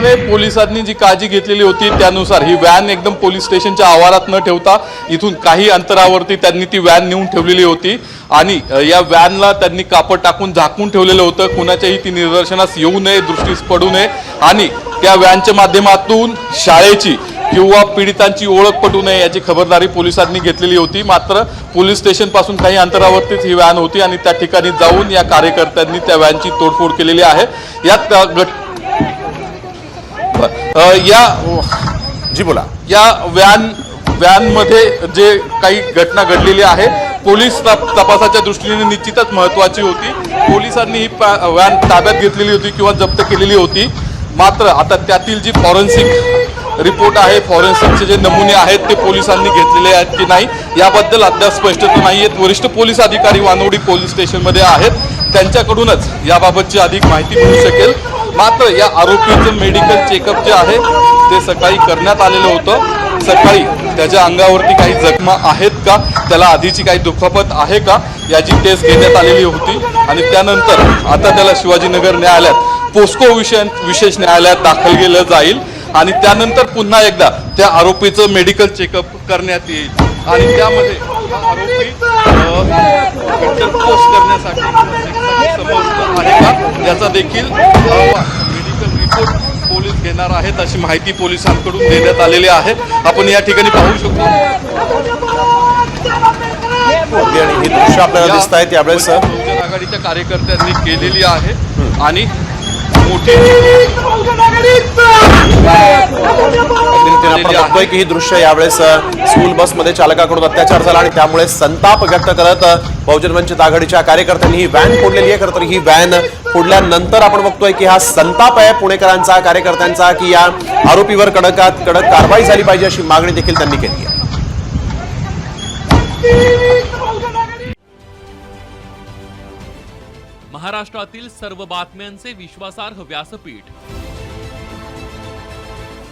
पूर्णपणे पोलिसांनी जी काळजी घेतलेली होती त्यानुसार ही व्हॅन एकदम पोलीस स्टेशनच्या आवारात न ठेवता इथून काही अंतरावरती त्यांनी ती व्हॅन नेऊन ठेवलेली होती. आणि या व्हॅनला त्यांनी कापड टाकून झाकून ठेवलेलं होतं. कुणाच्याही ती निदर्शनास येऊ नये दृष्टीस पडू नये. आणि त्या व्हॅनच्या माध्यमातून शाळेची किंवा पीडितांची ओळख पटू नये याची खबरदारी पोलिसांनी घेतलेली होती. मात्र पोलीस स्टेशनपासून काही अंतरावरतीच ही व्हॅन होती आणि त्या ठिकाणी जाऊन या कार्यकर्त्यांनी त्या व्हॅनची तोडफोड केलेली आहे. यात गट या जी बोला. या व्हॅन व्हॅनमध्ये जे काही घटना घडलेली आहे पोलीस तप- तपासाच्या दृष्टीने निश्चितच महत्वाची होती. पोलिसांनी ही व्हॅन ताब्यात घेतलेली होती किंवा जप्त केलेली होती. मात्र आता त्यातील जी फॉरेन्सिक रिपोर्ट आहे फॉरेन्सिकचे जे नमुने आहेत ते पोलिसांनी घेतलेले आहेत की नाही याबद्दल अद्याप स्पष्टता नाही आहेत वरिष्ठ पोलीस अधिकारी वानवडी पोलीस स्टेशनमध्ये आहेत. त्यांच्याकडूनच याबाबतची अधिक माहिती मिळू शकेल. मात्र या आरोपीचं मेडिकल चेकअप जे आहे ते सकाळी करण्यात आलेलं होतं. सकाळी त्याच्या अंगावरती काही जखमा आहेत का? त्याला आधीची काही दुखापत आहे का? याची टेस्ट घेण्यात आलेली होती. आणि त्यानंतर आता त्याला शिवाजीनगर न्यायालयात पोस्को विषय विशेष न्यायालयात दाखल केलं जाईल. आणि त्यानंतर पुन्हा एकदा त्या आरोपीचं मेडिकल चेकअप करण्यात येईल. आणि त्यामध्ये आरोपी पोस्ट करण्यासाठी समजलं आहे का? याचा देखील मेडिकल रिपोर्ट पोलीस घेणार आहेत अशी माहिती पोलिसांकडून देण्यात आलेली आहे. आपण या ठिकाणी पाहू शकतो. ही दृश्य आपल्याला दिसत आहेत यावेळेस बहुजन आघाडीच्या कार्यकर्त्यांनी केलेली आहे. आणि मोठी की ही दृश्य यावेळेस स्कूल बसमध्ये चालकाकडून अत्याचार झाला आणि त्यामुळे संताप व्यक्त करत बहुजन वंचित आघाडीच्या कार्यकर्त्यांनी ही व्हॅन फोडलेली आहे. खरं तर ही व्हॅन फोडल्यानंतर आपण बघतोय की हा संताप आहे पुणेकरांचा कार्यकर्त्यांचा की या आरोपीवर कडकात कडक कारवाई झाली पाहिजे अशी मागणी देखील त्यांनी केली आहे. महाराष्ट्रातील सर्व बातम्यांचे विश्वासार्ह व्यासपीठ.